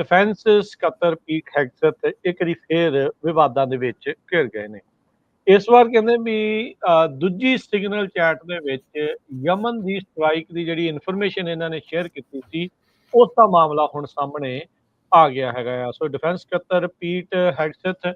Defence ਸਕੱਤਰ ਪੀਟ ਹੈਗਸਟ ਇੱਕ ਵਾਰੀ ਫੇਰ ਵਿਵਾਦਾਂ ਦੇ ਵਿੱਚ ਘਿਰ ਗਏ ਨੇ। ਇਸ ਵਾਰ ਕਹਿੰਦੇ ਵੀ ਦੂਜੀ ਸਿਗਨਲ ਚੈਟ ਦੇ ਵਿੱਚ ਯਮਨ ਦੀ ਸਟ੍ਰਾਈਕ ਦੀ ਜਿਹੜੀ ਇਨਫੋਰਮੇਸ਼ਨ ਇਹਨਾਂ ਨੇ ਸ਼ੇਅਰ ਕੀਤੀ ਸੀ, ਉਸ ਦਾ ਮਾਮਲਾ ਹੁਣ ਸਾਹਮਣੇ ਆ ਗਿਆ ਹੈਗਾ ਆ। ਸੋ ਡਿਫੈਂਸ ਸਕੱਤਰ ਪੀਟ ਹੈਗਸਟ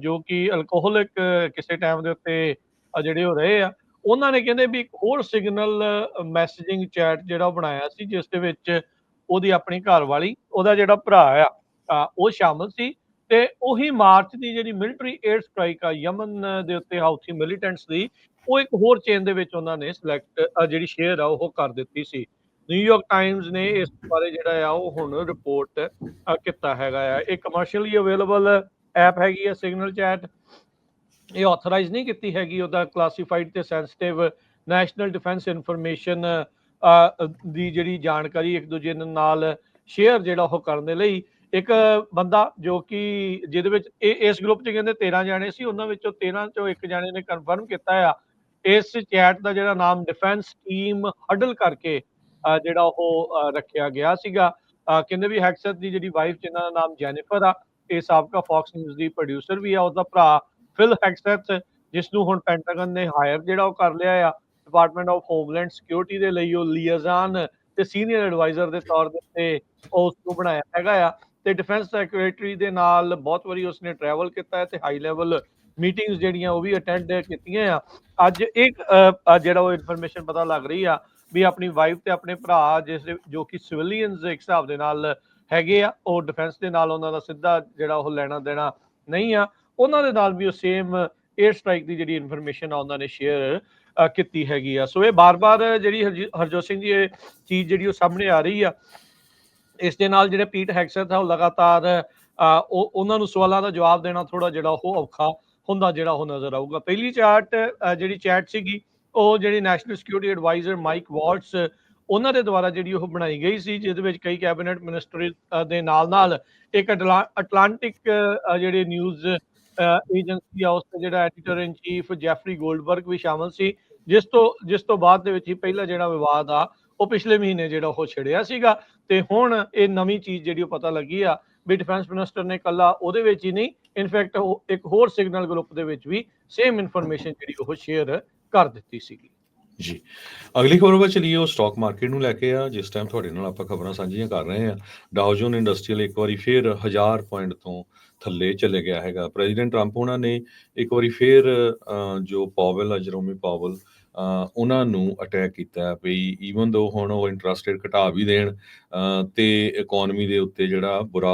ਜੋ ਕਿ ਅਲਕੋਹਲਿਕ ਕਿਸੇ ਟਾਈਮ ਦੇ ਉੱਤੇ ਜਿਹੜੇ ਹੋ ਰਹੇ ਆ, ਉਹਨਾਂ ਨੇ ਕਹਿੰਦੇ ਵੀ ਇੱਕ ਹੋਰ ਸਿਗਨਲ ਮੈਸੇਜਿੰਗ ਚੈਟ ਜਿਹੜਾ ਉਹ ਬਣਾਇਆ ਸੀ, ਜਿਸ ਦੇ ਵਿੱਚ ਉਹਦੀ ਆਪਣੀ ਘਰ ਵਾਲੀ ਉਹਦਾ ਜਿਹੜਾ ਭਰਾ ਆ ਉਹ ਸ਼ਾਮਲ ਸੀ ਤੇ ਉਹੀ ਮਾਰਚ ਦੀ ਜਿਹੜੀ ਮਿਲਟਰੀ 에ਅਰ ਸਟ੍ਰਾਈਕ ਆ ਯਮਨ ਦੇ ਉੱਤੇ ਹਾਊਥੀ ਮਿਲੀਟੈਂਟਸ ਦੀ, ਉਹ ਇੱਕ ਹੋਰ ਚੇਨ ਦੇ ਵਿੱਚ ਉਹਨਾਂ ਨੇ ਸਿਲੈਕਟ ਜਿਹੜੀ ਸ਼ੇਅਰ ਆ ਉਹ ਕਰ ਦਿੱਤੀ ਸੀ। ਨਿਊਯਾਰਕ ਟਾਈਮਜ਼ ਨੇ ਇਸ ਬਾਰੇ ਜਿਹੜਾ ਆ ਉਹ ਹੁਣ ਰਿਪੋਰਟ ਕੀਤਾ ਹੈਗਾ ਆ। ਇਹ ਕਮਰਸ਼ੀਅਲੀ ਅਵੇਲੇਬਲ ਐਪ ਹੈਗੀ ਆ ਸਿਗਨਲ ਚੈਟ ਇਹ ਆਥੋਰਾਈਜ਼ ਨਹੀਂ ਕੀਤੀ ਹੈਗੀ, ਉਹਦਾ ਕਲਾਸੀਫਾਈਡ ਤੇ ਸੈਂਸਿਟਿਵ ਨੈਸ਼ਨਲ ਡਿਫੈਂਸ ਇਨਫੋਰਮੇਸ਼ਨ ਦੀ ਜਿਹੜੀ ਜਾਣਕਾਰੀ ਇੱਕ ਦੂਜੇ ਨਾਲ ਸ਼ੇਅਰ ਜਿਹੜਾ ਉਹ ਕਰਨ ਦੇ ਲਈ ਇੱਕ ਬੰਦਾ ਜੋ ਕਿ ਜਿਹਦੇ ਵਿੱਚ ਇਹ, ਇਸ ਗਰੁੱਪ 'ਚ ਕਹਿੰਦੇ 13 ਜਾਣੇ ਸੀ, ਉਹਨਾਂ ਵਿੱਚੋਂ 13 ਚੋਂ ਇੱਕ ਜਾਣੇ ਨੇ ਕਨਫਰਮ ਕੀਤਾ ਆ। ਇਸ ਚੈਟ ਦਾ ਜਿਹੜਾ ਨਾਮ ਡਿਫੈਂਸ ਟੀਮ ਹਡਲ ਕਰਕੇ ਜਿਹੜਾ ਉਹ ਰੱਖਿਆ ਗਿਆ ਸੀਗਾ। ਕਹਿੰਦੇ ਵੀ ਹੈਕਸਰ ਦੀ ਜਿਹੜੀ ਵਾਈਫ ਜਿਨ੍ਹਾਂ ਦਾ ਨਾਮ ਜੈਨੀਫਰ ਆ, ਇਹ ਸਾਬਕਾ ਫੌਕਸ ਨਿਊਜ਼ ਦੀ ਪ੍ਰੋਡਿਊਸਰ ਵੀ ਆ, ਉਹਦਾ ਭਰਾ ਫਿਲ ਹੈਕਸੈਟ ਜਿਸ ਨੂੰ ਹੁਣ ਪੈਂਟਾਗਨ ਨੇ ਹਾਇਰ ਜਿਹੜਾ ਉਹ ਕਰ ਲਿਆ ਆ ਡਿਪਾਰਟਮੈਂਟ ਆਫ ਹੋਮਲੈਂਡ ਸਿਕਿਉਰਿਟੀ ਦੇ ਲਈ, ਉਹ ਲੀਅਜ਼ਾਨ ਤੇ ਸੀਨੀਅਰ ਐਡਵਾਈਜ਼ਰ ਦੇ ਤੌਰ ਦੇ ਉੱਤੇ ਉਸ ਨੂੰ ਬਣਾਇਆ ਹੈਗਾ ਆ ਤੇ ਡਿਫੈਂਸ ਸੈਕਟਰੀ ਦੇ ਨਾਲ ਬਹੁਤ ਵਾਰੀ ਉਸਨੇ ਟਰੈਵਲ ਕੀਤਾ ਹੈ ਤੇ ਹਾਈ ਲੈਵਲ ਮੀਟਿੰਗਸ ਜਿਹੜੀਆਂ ਉਹ ਵੀ ਅਟੈਂਡ ਕੀਤੀਆਂ ਆ। ਅੱਜ ਇੱਕ ਜਿਹੜਾ ਉਹ ਇਨਫੋਰਮੇਸ਼ਨ ਪਤਾ ਲੱਗ ਰਹੀ ਆ ਵੀ ਆਪਣੀ ਵਾਈਫ ਤੇ ਆਪਣੇ ਭਰਾ ਜਿਸ ਜੋ ਕਿ ਸਿਵਿਲੀਅਨਸ ਇੱਕ ਹਿਸਾਬ ਦੇ ਨਾਲ ਹੈਗੇ ਆ, ਉਹ ਡਿਫੈਂਸ ਦੇ ਨਾਲ ਉਹਨਾਂ ਦਾ ਸਿੱਧਾ ਜਿਹੜਾ ਉਹ ਲੈਣਾ ਦੇਣਾ ਨਹੀਂ ਆ। ਉਹਨਾਂ ਦੇ ਨਾਲ ਵੀ ਉਹ ਸੇਮ 에ਅਰ ਸਟ੍ਰਾਈਕ ਦੀ ਜਿਹੜੀ ਇਨਫੋਰਮੇਸ਼ਨ ਆ ਉਹਨਾਂ ਨੇ ਸ਼ੇਅਰ ਕੀਤੀ ਹੈਗੀ ਆ। ਸੋ ਇਹ ਬਾਰ-ਬਾਰ ਜਿਹੜੀ ਹਰਜੋਤ ਸਿੰਘ ਜੀ, ਇਹ ਚੀਜ਼ ਜਿਹੜੀ ਉਹ ਸਾਹਮਣੇ ਆ ਰਹੀ ਆ। ਇਸ ਦੇ ਨਾਲ ਜਿਹੜੇ ਪੀਟ ਹੈਕਸਰ ਆ ਲਗਾਤਾਰ ਉਹ, ਉਹਨਾਂ ਨੂੰ ਸਵਾਲਾਂ ਦਾ ਜਵਾਬ ਦੇਣਾ ਥੋੜਾ ਜਿਹੜਾ ਉਹ ਔਖਾ ਹੁੰਦਾ ਜਿਹੜਾ ਉਹ ਨਜ਼ਰ ਆਊਗਾ। ਪਹਿਲੀ ਚਾਰਟ ਜਿਹੜੀ ਚੈਟ ਸੀਗੀ, ਉਹ ਜਿਹੜੀ national security adviser Mike Waltz ਉਹਨਾਂ ਦੇ ਦੁਆਰਾ ਜਿਹੜੀ ਉਹ ਬਣਾਈ ਗਈ ਸੀ, ਜਿਹਦੇ ਵਿੱਚ ਕਈ ਕੈਬਨਿਟ ਮਿਨਿਸਟਰ ਦੇ ਨਾਲ ਨਾਲ ਇੱਕ ਅਟਲਾ- ਅਟਲਾਂਟਿਕ ਜਿਹੜੇ ਨਿਊਜ਼ ਏਜੰਸੀ ਆ ਉਸ ਦਾ ਜਿਹੜਾ editor in chief Jeffrey Goldberg ਵੀ ਸ਼ਾਮਲ ਸੀ, ਜਿਸ ਤੋਂ ਜਿਸ ਤੋਂ ਬਾਅਦ ਦੇ ਵਿੱਚ ਹੀ ਪਹਿਲਾ ਜਿਹੜਾ ਵਿਵਾਦ ਆ, ਉਹ ਪਿਛਲੇ ਮਹੀਨੇ ਜਿਹੜਾ ਉਹ ਛਿੜਿਆ ਸੀਗਾ ਤੇ ਹੁਣ ਇਹ ਨਵੀਂ ਚੀਜ਼ ਜਿਹੜੀ ਉਹ ਪਤਾ ਲੱਗੀ ਆ ਵੀ ਡਿਫੈਂਸ ਮਿਨਿਸਟਰ ਨੇ ਕੱਲਾ ਉਹਦੇ ਵਿੱਚ ਹੀ ਨਹੀਂ ਇਨਫੈਕਟ ਇੱਕ ਹੋਰ ਸਿਗਨਲ ਗਰੁੱਪ ਦੇ ਵਿੱਚ ਵੀ ਸੇਮ ਇਨਫੋਰਮੇਸ਼ਨ ਜਿਹੜੀ ਉਹ ਸ਼ੇਅਰ ਕਰ ਦਿੱਤੀ ਸੀਗੀ। ਜੀ। ਅਗਲੀ ਖਬਰ ਵੱਲ ਚਲੀਏ ਉਹ ਸਟਾਕ ਮਾਰਕੀਟ ਨੂੰ ਲੈ ਕੇ ਆ। ਜਿਸ ਟਾਈਮ ਤੁਹਾਡੇ ਨਾਲ ਆਪਾਂ ਖਬਰਾਂ ਸਾਂਝੀਆਂ ਕਰ ਰਹੇ ਆ ਡਾਓ ਜੋਨ ਇੰਡਸਟਰੀਅਲ ਇੱਕ ਵਾਰੀ ਫੇਰ 1000 ਪੁਆਇੰਟ ਤੋਂ ਥੱਲੇ ਚਲੇ ਗਿਆ ਹੈਗਾ। ਪ੍ਰੈਜ਼ੀਡੈਂਟ ਟਰੰਪ ਉਹਨਾਂ ਨੇ ਇੱਕ ਵਾਰੀ ਫੇਰ ਜੋ ਪਾਵਲ ਆ ਜਰੋਮੀ ਪਾਵਲ ਉਹਨਾਂ ਨੂੰ ਅਟੈਕ ਕੀਤਾ ਵੀ ਈਵਨ ਦੋ ਹੁਣ ਉਹ ਇੰਟਰਸਟ ਰੇਟ ਘਟਾ ਵੀ ਦੇਣ ਅ, ਤੇ ਇਕਨੋਮੀ ਦੇ ਉੱਤੇ ਜਿਹੜਾ ਬੁਰਾ